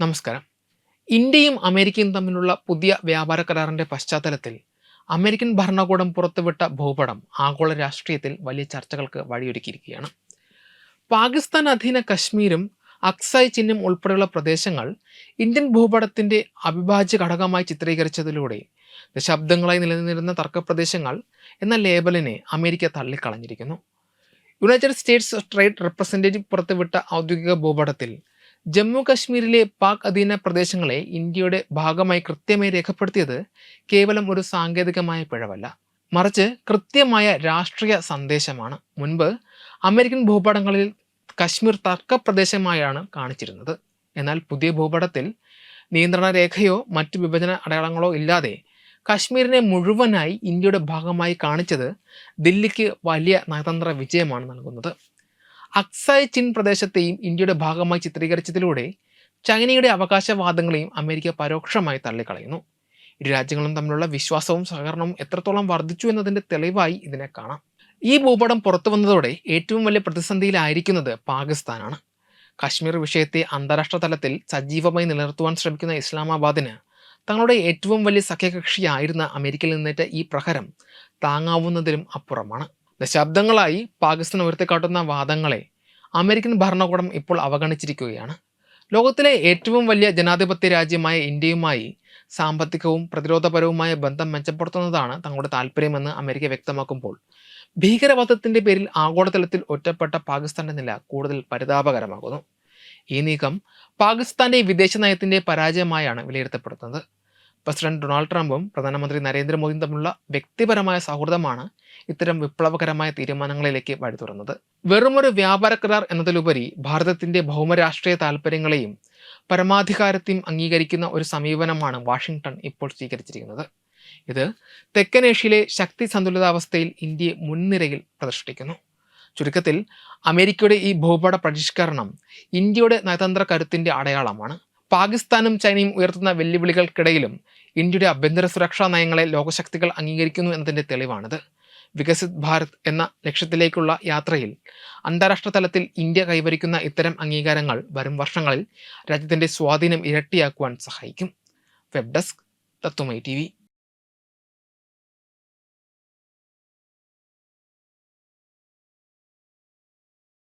നമസ്കാരം. ഇന്ത്യയും അമേരിക്കയും തമ്മിലുള്ള പുതിയ വ്യാപാര കരാറിന്റെ പശ്ചാത്തലത്തിൽ അമേരിക്കൻ ഭരണകൂടം പുറത്തുവിട്ട ഭൂപടം ആഗോള രാഷ്ട്രീയത്തിൽ വലിയ ചർച്ചകൾക്ക് വഴിയൊരുക്കിയിരിക്കുകയാണ്. പാകിസ്ഥാൻ അധീന കശ്മീരും അക്സായ് ചിഹ്നം ഉൾപ്പെടെയുള്ള പ്രദേശങ്ങൾ ഇന്ത്യൻ ഭൂപടത്തിന്റെ അവിഭാജ്യ ഘടകമായി ചിത്രീകരിച്ചതിലൂടെ ദശാബ്ദങ്ങളായി നിലനിന്നിരുന്ന തർക്കപ്രദേശങ്ങൾ എന്ന ലേബലിനെ അമേരിക്ക തള്ളിക്കളഞ്ഞിരിക്കുന്നു. യുണൈറ്റഡ് സ്റ്റേറ്റ്സ് ട്രേഡ് റെപ്രസെന്റേറ്റീവ് പുറത്തുവിട്ട ഔദ്യോഗിക ഭൂപടത്തിൽ ജമ്മു കശ്മീരിലെ പാക് അധീന പ്രദേശങ്ങളെ ഇന്ത്യയുടെ ഭാഗമായി കൃത്യമായി രേഖപ്പെടുത്തിയത് കേവലം ഒരു സാങ്കേതികമായ പിഴവല്ല. മറിച്ച് കൃത്യമായ രാഷ്ട്രീയ സന്ദേശമാണ് മുൻപ് അമേരിക്കൻ ഭൂപടങ്ങളിൽ കശ്മീർ തർക്ക പ്രദേശമായാണ് കാണിച്ചിരുന്നത്. എന്നാൽ പുതിയ ഭൂപടത്തിൽ നിയന്ത്രണ രേഖയോ മറ്റു വിഭജന അടയാളങ്ങളോ ഇല്ലാതെ കശ്മീരിനെ മുഴുവനായി ഇന്ത്യയുടെ ഭാഗമായി കാണിച്ചത് ദില്ലിക്ക് വലിയ നയതന്ത്ര വിജയമാണ് നൽകുന്നത്. അക്സായ് ചിൻ പ്രദേശത്തെയും ഇന്ത്യയുടെ ഭാഗമായി ചിത്രീകരിച്ചതിലൂടെ ചൈനയുടെ അവകാശവാദങ്ങളെയും അമേരിക്ക പരോക്ഷമായി തള്ളിക്കളയുന്നു. ഇരു രാജ്യങ്ങളും തമ്മിലുള്ള വിശ്വാസവും സഹകരണവും എത്രത്തോളം വർദ്ധിച്ചു എന്നതിന്റെ തെളിവായി ഇതിനെ കാണാം. ഈ ഭൂപടം പുറത്തു വന്നതോടെ ഏറ്റവും വലിയ പ്രതിസന്ധിയിലായിരിക്കുന്നത് പാകിസ്ഥാനാണ്. കശ്മീർ വിഷയത്തെ അന്താരാഷ്ട്ര തലത്തിൽ സജീവമായി നിലനിർത്തുവാൻ ശ്രമിക്കുന്ന ഇസ്ലാമാബാദിന് തങ്ങളുടെ ഏറ്റവും വലിയ സഖ്യകക്ഷിയായിരുന്ന അമേരിക്കയിൽ നിന്നേറ്റ ഈ പ്രഹരം താങ്ങാവുന്നതിലും അപ്പുറമാണ്. ദശാബ്ദങ്ങളായി പാകിസ്ഥാൻ ഉയർത്തിക്കാട്ടുന്ന വാദങ്ങളെ അമേരിക്കൻ ഭരണകൂടം ഇപ്പോൾ അവഗണിച്ചിരിക്കുകയാണ്. ലോകത്തിലെ ഏറ്റവും വലിയ ജനാധിപത്യ രാജ്യമായ ഇന്ത്യയുമായി സാമ്പത്തികവും പ്രതിരോധപരവുമായ ബന്ധം മെച്ചപ്പെടുത്തുന്നതാണ് തങ്ങളുടെ താല്പര്യമെന്ന് അമേരിക്ക വ്യക്തമാക്കുമ്പോൾ ഭീകരവാദത്തിന്റെ പേരിൽ ആഗോളതലത്തിൽ ഒറ്റപ്പെട്ട പാകിസ്ഥാന്റെ നില കൂടുതൽ പരിതാപകരമാകുന്നു. ഈ നീക്കം പാകിസ്ഥാന്റെ വിദേശ നയത്തിന്റെ പരാജയമായാണ് വിലയിരുത്തപ്പെടുന്നത്. പ്രസിഡന്റ് ഡൊണാൾഡ് ട്രംപും പ്രധാനമന്ത്രി നരേന്ദ്രമോദിയും തമ്മിലുള്ള വ്യക്തിപരമായ സൗഹൃദമാണ് ഇത്തരം വിപ്ലവകരമായ തീരുമാനങ്ങളിലേക്ക് വഴി തുറന്നത് വെറുമൊരു വ്യാപാര കരാർ എന്നതിലുപരി ഭാരതത്തിന്റെ ഭൗമരാഷ്ട്രീയ താല്പര്യങ്ങളെയും പരമാധികാരത്തെയും അംഗീകരിക്കുന്ന ഒരു സമീപനമാണ് വാഷിംഗ്ടൺ ഇപ്പോൾ സ്വീകരിച്ചിരിക്കുന്നത്. ഇത് തെക്കൻ ഏഷ്യയിലെ ശക്തി സന്തുലിതാവസ്ഥയിൽ ഇന്ത്യയെ മുൻനിരയിൽ പ്രതിഷ്ഠിക്കുന്നു. ചുരുക്കത്തിൽ അമേരിക്കയുടെ ഈ ഭൂപട പരിഷ്കരണം ഇന്ത്യയുടെ നയതന്ത്ര കരുത്തിന്റെ അടയാളമാണ്. പാകിസ്ഥാനും ചൈനയും ഉയർത്തുന്ന വെല്ലുവിളികൾക്കിടയിലും ഇന്ത്യയുടെ ആഭ്യന്തര സുരക്ഷാ നയങ്ങളെ ലോകശക്തികൾ അംഗീകരിക്കുന്നു എന്നതിന്റെ തെളിവാണിത്. വികസിത് ഭാരത് എന്ന ലക്ഷ്യത്തിലേക്കുള്ള യാത്രയിൽ അന്താരാഷ്ട്ര തലത്തിൽ ഇന്ത്യ കൈവരിക്കുന്ന ഇത്തരം അംഗീകാരങ്ങൾ വരും വർഷങ്ങളിൽ രാജ്യത്തിന്റെ സ്വാധീനം ഇരട്ടിയാക്കുവാൻ സഹായിക്കും. വെബ് ഡെസ്ക് തത്വമൈ ടി